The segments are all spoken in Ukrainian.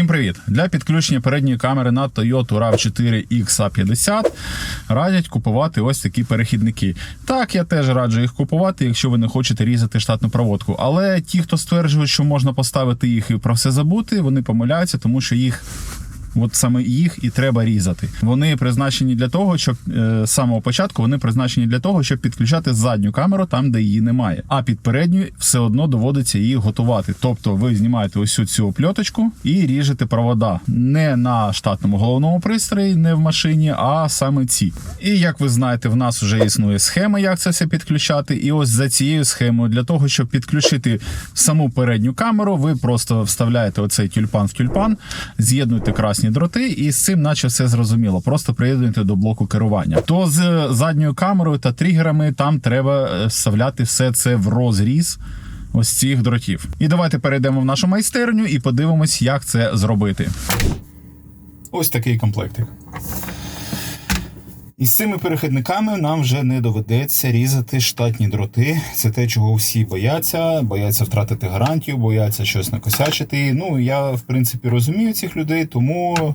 Всім привіт! Для підключення передньої камери на Toyota RAV4 XA50 радять купувати ось такі перехідники. Так, я теж раджу їх купувати, якщо ви не хочете різати штатну проводку. Але ті, хто стверджують, що можна поставити їх і про все забути, вони помиляються, тому що їх. От саме їх і треба різати. Вони призначені для того, щоб е, з самого початку вони призначені для того, щоб підключати задню камеру там, де її немає. А під передню все одно доводиться її готувати. Тобто ви знімаєте ось цю цю опльоточку і ріжете провода не на штатному головному пристрої, не в машині, а саме ці. І як ви знаєте, в нас вже існує схема, як це все підключати. І ось за цією схемою, для того, щоб підключити саму передню камеру, ви просто вставляєте оцей тюльпан в тюльпан, з'єднуєте красні дроти, і з цим, наче все зрозуміло. Просто приєднуєте до блоку керування. То з задньою камерою та тригерами там треба е, вставляти все це в розріз. Ось цих дротів. І давайте перейдемо в нашу майстерню і подивимось, як це зробити. Ось такий комплектик. І з цими перехідниками нам вже не доведеться різати штатні дроти. Це те, чого всі бояться, бояться втратити гарантію, бояться щось накосячити. Ну, я, в принципі, розумію цих людей, тому, е,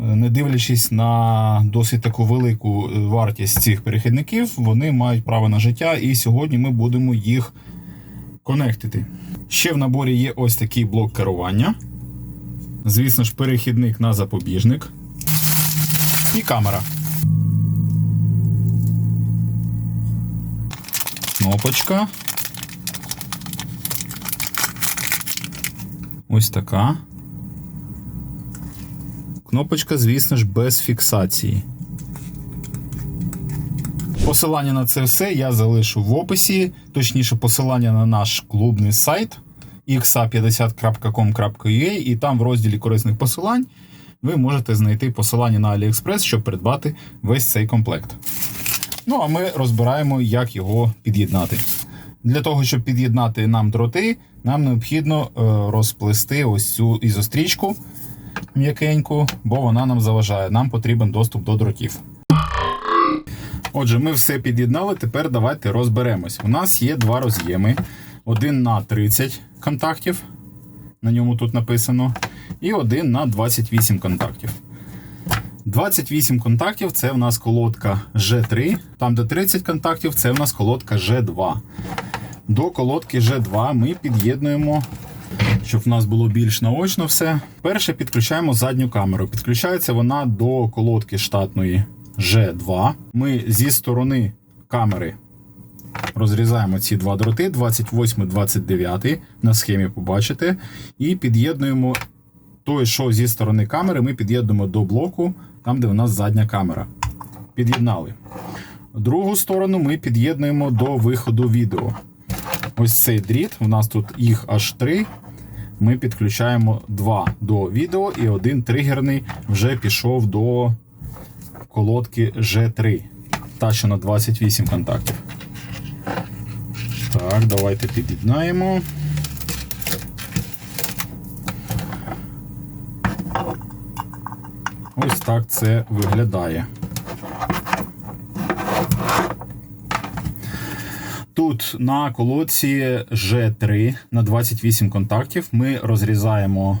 не дивлячись на досить таку велику е, вартість цих перехідників, вони мають право на життя, і сьогодні ми будемо їх конектити. Ще в наборі є ось такий блок керування. Звісно ж, перехідник на запобіжник і камера. Кнопочка. Ось така. Кнопочка, звісно ж, без фіксації. Посилання на це все я залишу в описі, точніше, посилання на наш клубний сайт xa50.com.ua і там в розділі корисних посилань ви можете знайти посилання на AliExpress, щоб придбати весь цей комплект. Ну, а ми розбираємо, як його під'єднати. Для того, щоб під'єднати нам дроти, нам необхідно е, розплести ось цю ізострічку м'якеньку, бо вона нам заважає. Нам потрібен доступ до дротів. Отже, ми все під'єднали. Тепер давайте розберемось. У нас є два роз'єми: один на 30 контактів, на ньому тут написано, і один на 28 контактів. 28 контактів це в нас колодка G3. Там, де 30 контактів, це в нас колодка G2. До колодки G2 ми під'єднуємо, щоб в нас було більш наочно все. Перше підключаємо задню камеру. Підключається вона до колодки штатної G2. Ми зі сторони камери розрізаємо ці два дроти, 28 29 на схемі побачите. І під'єднуємо той, що зі сторони камери, ми під'єднуємо до блоку, там, де у нас задня камера. Під'єднали. Другу сторону ми під'єднуємо до виходу відео. Ось цей дріт, у нас тут їх аж три. Ми підключаємо два до відео, і один тригерний вже пішов до колодки G3. Та, що на 28 контактів. Так, давайте під'єднаємо. Ось так це виглядає. Тут на колодці G3 на 28 контактів ми розрізаємо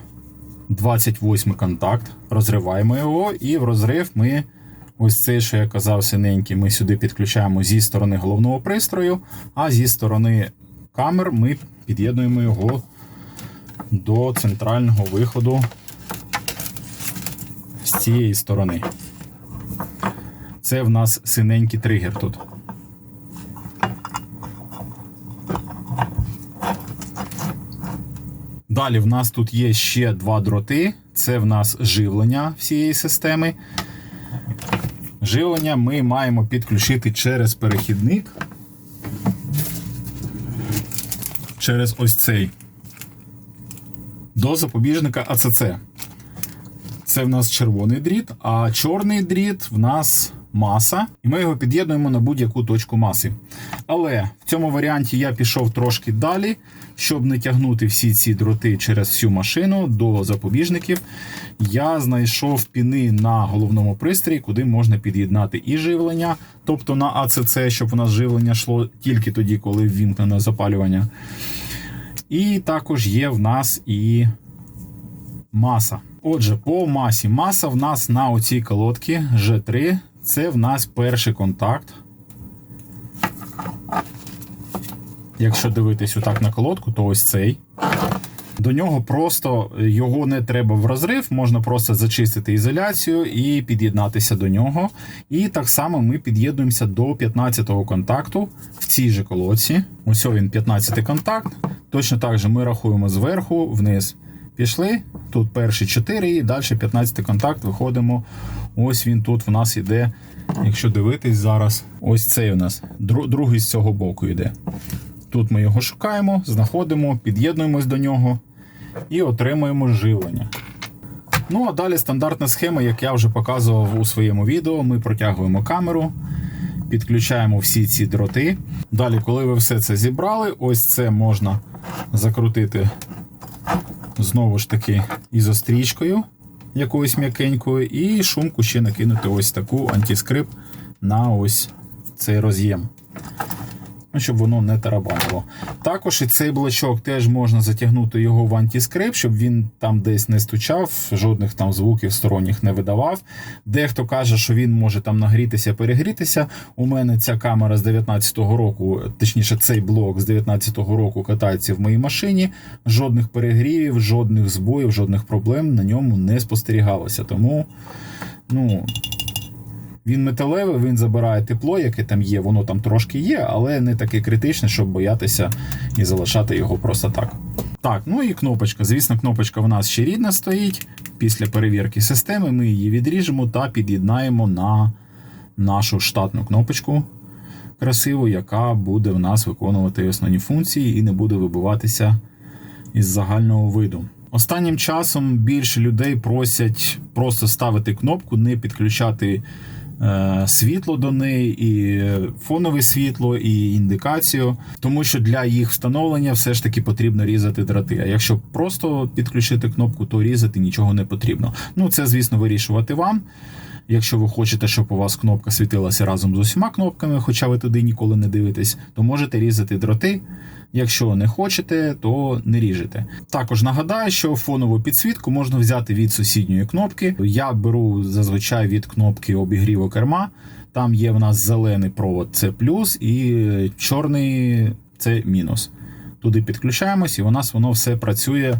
28 контакт, розриваємо його, і в розрив ми ось цей, що я казав, синенький, ми сюди підключаємо зі сторони головного пристрою, а зі сторони камер ми під'єднуємо його до центрального виходу цієї сторони. Це в нас синенький тригер тут. Далі в нас тут є ще два дроти. Це в нас живлення всієї системи. Живлення ми маємо підключити через перехідник. Через ось цей. До запобіжника АЦЦ. Це в нас червоний дріт, а чорний дріт в нас маса, і ми його під'єднуємо на будь-яку точку маси. Але в цьому варіанті я пішов трошки далі, щоб не тягнути всі ці дроти через всю машину до запобіжників. Я знайшов піни на головному пристрої, куди можна під'єднати і живлення, тобто на АЦЦ, щоб у нас живлення йшло тільки тоді, коли ввімкнено запалювання. І також є в нас і Маса. Отже, по масі. Маса в нас на оцій колодці G3. Це в нас перший контакт. Якщо дивитись отак на колодку, то ось цей. До нього просто його не треба в розрив, можна просто зачистити ізоляцію і під'єднатися до нього. І так само ми під'єднуємося до 15-го контакту в цій же колодці. Ось він 15-й контакт. Точно так же ми рахуємо зверху вниз. Пішли. Тут перші 4 і далі 15-й контакт. Виходимо. Ось він тут в нас йде. Якщо дивитись зараз, ось цей у нас другий з цього боку йде. Тут ми його шукаємо, знаходимо, під'єднуємось до нього і отримуємо живлення. Ну а далі стандартна схема, як я вже показував у своєму відео. Ми протягуємо камеру, підключаємо всі ці дроти. Далі, коли ви все це зібрали, ось це можна закрутити знову ж таки ізострічкою якоюсь м'якенькою, і шумку ще накинути ось таку антискрип на ось цей роз'єм. Ну, щоб воно не тарабанило. Також і цей блочок теж можна затягнути його в антискрип, щоб він там десь не стучав, жодних там звуків сторонніх не видавав. Дехто каже, що він може там нагрітися, перегрітися. У мене ця камера з 19-го року, точніше, цей блок з 19-го року катається в моїй машині. Жодних перегрівів, жодних збоїв, жодних проблем на ньому не спостерігалося. Тому, ну. Він металевий, він забирає тепло, яке там є, воно там трошки є, але не таке критичне, щоб боятися і залишати його просто так. Так, ну і кнопочка. Звісно, кнопочка в нас ще рідна стоїть. Після перевірки системи ми її відріжемо та під'єднаємо на нашу штатну кнопочку красиву, яка буде в нас виконувати основні функції і не буде вибиватися із загального виду. Останнім часом більше людей просять просто ставити кнопку, не підключати світло до неї, і фонове світло, і індикацію, тому що для їх встановлення все ж таки потрібно різати дроти. А якщо просто підключити кнопку, то різати нічого не потрібно. Ну це, звісно, вирішувати вам. Якщо ви хочете, щоб у вас кнопка світилася разом з усіма кнопками, хоча ви туди ніколи не дивитесь, то можете різати дроти. Якщо не хочете, то не ріжете. Також нагадаю, що фонову підсвітку можна взяти від сусідньої кнопки. Я беру зазвичай від кнопки обігріву керма. Там є в нас зелений провод це плюс і чорний це мінус. Туди підключаємось, і у нас воно все працює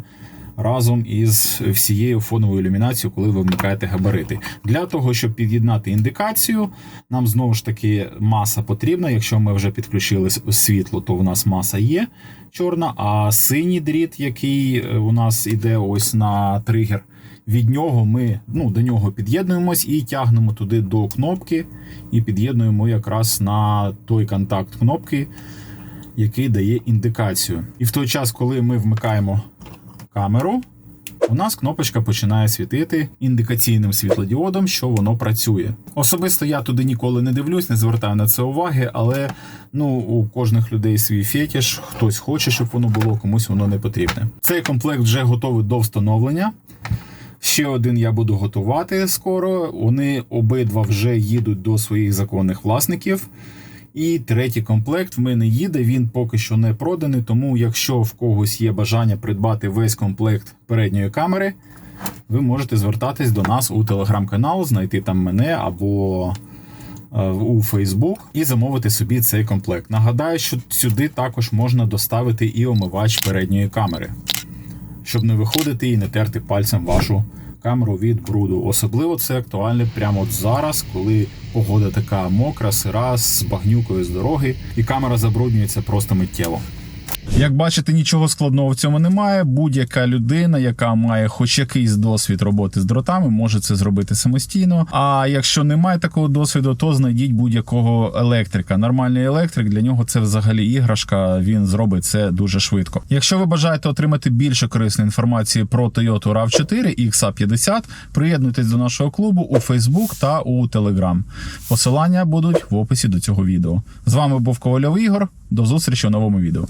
разом із всією фоновою ілюмінацією, коли ви вмикаєте габарити. Для того, щоб під'єднати індикацію, нам знову ж таки маса потрібна. Якщо ми вже підключили світло, то у нас маса є чорна, а синій дріт, який е, у нас іде ось на тригер. Від нього ми ну, до нього під'єднуємось і тягнемо туди до кнопки, і під'єднуємо якраз на той контакт кнопки, який дає індикацію. І в той час, коли ми вмикаємо камеру, у нас кнопочка починає світити індикаційним світлодіодом, що воно працює. Особисто я туди ніколи не дивлюсь, не звертаю на це уваги, але ну у кожних людей свій фетіш, хтось хоче, щоб воно було, комусь воно не потрібне. Цей комплект вже готовий до встановлення. Ще один я буду готувати скоро. Вони обидва вже їдуть до своїх законних власників. І третій комплект в мене їде. Він поки що не проданий. Тому, якщо в когось є бажання придбати весь комплект передньої камери, ви можете звертатись до нас у телеграм-канал, знайти там мене або е, у Facebook і замовити собі цей комплект. Нагадаю, що сюди також можна доставити і омивач передньої камери щоб не виходити і не терти пальцем вашу камеру від бруду. Особливо це актуально прямо от зараз, коли погода така мокра, сира, з багнюкою з дороги, і камера забруднюється просто миттєво. Як бачите, нічого складного в цьому немає. Будь-яка людина, яка має хоч якийсь досвід роботи з дротами, може це зробити самостійно. А якщо немає такого досвіду, то знайдіть будь-якого електрика. Нормальний електрик для нього це взагалі іграшка. Він зробить це дуже швидко. Якщо ви бажаєте отримати більше корисної інформації про Toyota RAV4 XA50, приєднуйтесь до нашого клубу у Facebook та у Telegram. Посилання будуть в описі до цього відео. З вами був Ковальов Ігор. До зустрічі у новому відео.